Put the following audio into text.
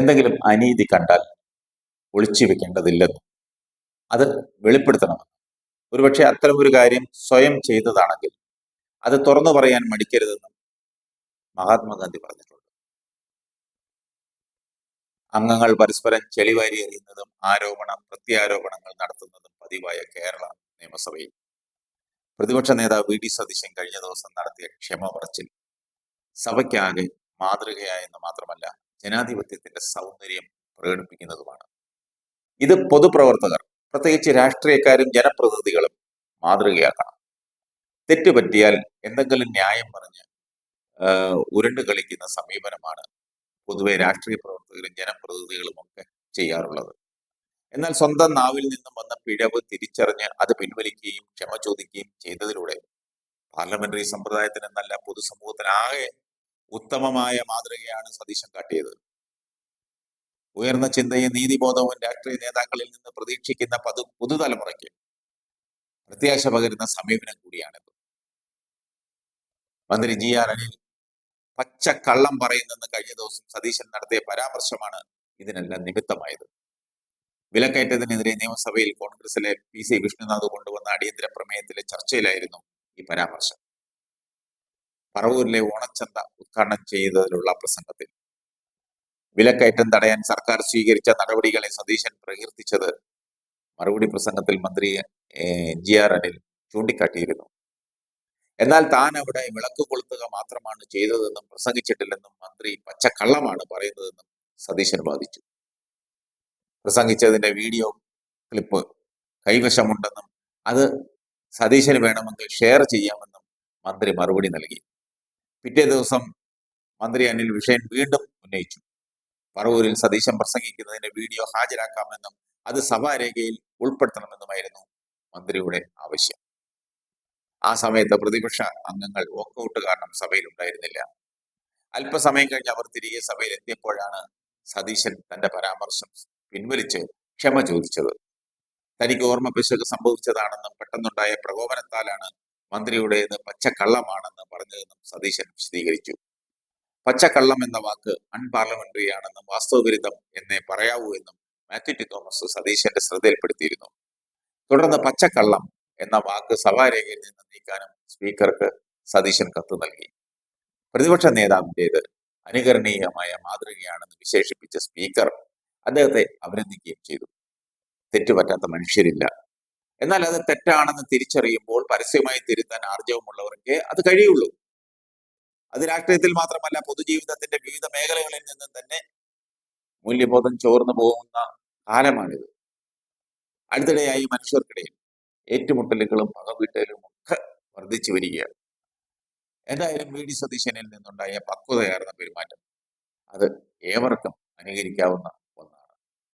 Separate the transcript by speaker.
Speaker 1: എന്തെങ്കിലും അനീതി കണ്ടാൽ ഒളിച്ചു വെക്കേണ്ടതില്ലെന്നും അത് വെളിപ്പെടുത്തണമെന്നും ഒരുപക്ഷെ ഒരു കാര്യം സ്വയം ചെയ്തതാണെങ്കിൽ അത് തുറന്നു പറയാൻ മടിക്കരുതെന്നും മഹാത്മാഗാന്ധി പറഞ്ഞിട്ടുണ്ട്. അംഗങ്ങൾ പരസ്പരം ചെളിവാരി എറിയുന്നതും ആരോപണ പ്രത്യാരോപണങ്ങൾ നടത്തുന്നതും പതിവായ കേരള നിയമസഭയിൽ. പ്രതിപക്ഷ നേതാവ് വി. ഡി. സതീശൻ കഴിഞ്ഞ ദിവസം നടത്തിയ ക്ഷമ പറച്ചിൽ സഭയ്ക്കാകെ മാതൃകയായെന്ന് മാത്രമല്ല ജനാധിപത്യത്തിന്റെ സൗന്ദര്യം പ്രകടിപ്പിക്കുന്നതുമാണ്. ഇത് പൊതുപ്രവർത്തകർ പ്രത്യേകിച്ച് രാഷ്ട്രീയക്കാരും ജനപ്രതിനിധികളും മാതൃകയാക്കണം. തെറ്റുപറ്റിയാൽ എന്തെങ്കിലും ന്യായം പറഞ്ഞ് ഉരുണ്ടു കളിക്കുന്ന സമീപനമാണ് പൊതുവെ രാഷ്ട്രീയ പ്രവർത്തകരും ജനപ്രതിനിധികളും ഒക്കെ ചെയ്യാറുള്ളത്. എന്നാൽ സ്വന്തം നാവിൽ നിന്നും വന്ന പിഴവ് തിരിച്ചറിഞ്ഞ് അത് പിൻവലിക്കുകയും ക്ഷമ ചോദിക്കുകയും ചെയ്തതിലൂടെ പാർലമെന്ററി സമ്പ്രദായത്തിന് എന്നല്ല പൊതുസമൂഹത്തിനാകെ ഉത്തമമായ മാതൃകയാണ് സതീശൻ കാട്ടിയത്. ഉയർന്ന ചിന്തയും നീതിബോധവും രാഷ്ട്രീയ നേതാക്കളിൽ നിന്ന് പ്രതീക്ഷിക്കുന്ന പതു പുതുതലമുറയ്ക്ക് പ്രത്യാശ പകരുന്ന സമീപനം കൂടിയാണിത്. മന്ത്രി ജി ആർ അനിൽ പച്ച കള്ളം പറയുന്നെന്ന് കഴിഞ്ഞ ദിവസം സതീശൻ നടത്തിയ പരാമർശമാണ് ഇതിനെല്ലാം നിമിത്തമായത്. വിലക്കയറ്റത്തിനെതിരെ നിയമസഭയിൽ കോൺഗ്രസിലെ പി സി വിഷ്ണുനാഥ് കൊണ്ടുവന്ന അടിയന്തര പ്രമേയത്തിലെ ചർച്ചയിലായിരുന്നു ഈ പരാമർശം. പറവൂരിലെ ഓണച്ചന്ത ഉദ്ഘാടനം ചെയ്തതിലുള്ള പ്രസംഗത്തിൽ. വിലക്കയറ്റം തടയാൻ സർക്കാർ സ്വീകരിച്ച നടപടികളെ സതീശൻ പ്രകീർത്തിച്ചത് മറുപടി പ്രസംഗത്തിൽ മന്ത്രി ജി ആർ അനിൽ ചൂണ്ടിക്കാട്ടിയിരുന്നു. എന്നാൽ താൻ അവിടെ വിളക്ക് കൊളുത്തുക മാത്രമാണ് ചെയ്തതെന്നും പ്രസംഗിച്ചിട്ടില്ലെന്നും മന്ത്രി പച്ചക്കള്ളമാണ് പറയുന്നതെന്നും സതീശൻ വാദിച്ചു. പ്രസംഗിച്ചതിന്റെ വീഡിയോ ക്ലിപ്പ് കൈവശമുണ്ടെന്നും അത് സതീശന് വേണമെങ്കിൽ ഷെയർ ചെയ്യാമെന്നും മന്ത്രി മറുപടി നൽകി. പിറ്റേ ദിവസം മന്ത്രി അനിൽ വിഷയം വീണ്ടും ഉന്നയിച്ചു. പറവൂരിൽ സതീശൻ പ്രസംഗിക്കുന്നതിന്റെ വീഡിയോ ഹാജരാക്കാമെന്നും അത് സഭാരേഖയിൽ ഉൾപ്പെടുത്തണമെന്നുമായിരുന്നു മന്ത്രിയുടെ ആവശ്യം. ആ സമയത്ത് പ്രതിപക്ഷ അംഗങ്ങൾ വോക്കൌട്ട് കാരണം സഭയിൽ ഉണ്ടായിരുന്നില്ല. അല്പസമയം കഴിഞ്ഞ് അവർ തിരികെ സഭയിൽ എത്തിയപ്പോഴാണ് സതീശൻ തന്റെ പരാമർശം പിൻവലിച്ച് ക്ഷമ ചോദിച്ചത്. തനിക്ക് ഓർമ്മ പിശക് സംഭവിച്ചതാണെന്നും പെട്ടെന്നുണ്ടായ പ്രകോപനത്താലാണ് മന്ത്രിയുടേത് പച്ചക്കള്ളമാണെന്ന് പറഞ്ഞതെന്നും സതീശൻ വിശദീകരിച്ചു. പച്ചക്കള്ളം എന്ന വാക്ക് അൺപാർലമെന്ററി ആണെന്നും വാസ്തവവിരുദ്ധം എന്നേ പറയാവൂ എന്നും മാത്യു ടി തോമസ് സതീശന്റെ ശ്രദ്ധയിൽപ്പെടുത്തിയിരുന്നു. തുടർന്ന് പച്ചക്കള്ളം എന്ന വാക്ക് സഭാരേഖയിൽ നിന്ന് നീക്കാനും സ്പീക്കർക്ക് സതീശൻ കത്ത് നൽകി. പ്രതിപക്ഷ നേതാവിന്റെത് അനുകരണീയമായ മാതൃകയാണെന്ന് വിശേഷിപ്പിച്ച സ്പീക്കർ അദ്ദേഹത്തെ അഭിനന്ദിക്കുകയും ചെയ്തു. തെറ്റുപറ്റാത്ത മനുഷ്യരില്ല. എന്നാൽ അത് തെറ്റാണെന്ന് തിരിച്ചറിയുമ്പോൾ പരസ്യമായി തിരുത്താൻ ആർജവമുള്ളവർക്കേ അത് കഴിയുള്ളൂ. അത് രാഷ്ട്രീയത്തിൽ മാത്രമല്ല പൊതുജീവിതത്തിന്റെ വിവിധ മേഖലകളിൽ നിന്നും തന്നെ മൂല്യബോധം ചോർന്നു പോകുന്ന കാലമാണിത്. അടുത്തിടെയായി മനുഷ്യർക്കിടയിൽ ഏറ്റുമുട്ടലുകളും പകവീട്ടലും ഒക്കെ വർദ്ധിച്ചു വരികയാണ്. എന്തായാലും വി. ഡി. സതീശനിൽ നിന്നുണ്ടായ പക്വതയാർന്ന പെരുമാറ്റം അത് ഏവർക്കും അനുകരിക്കാവുന്ന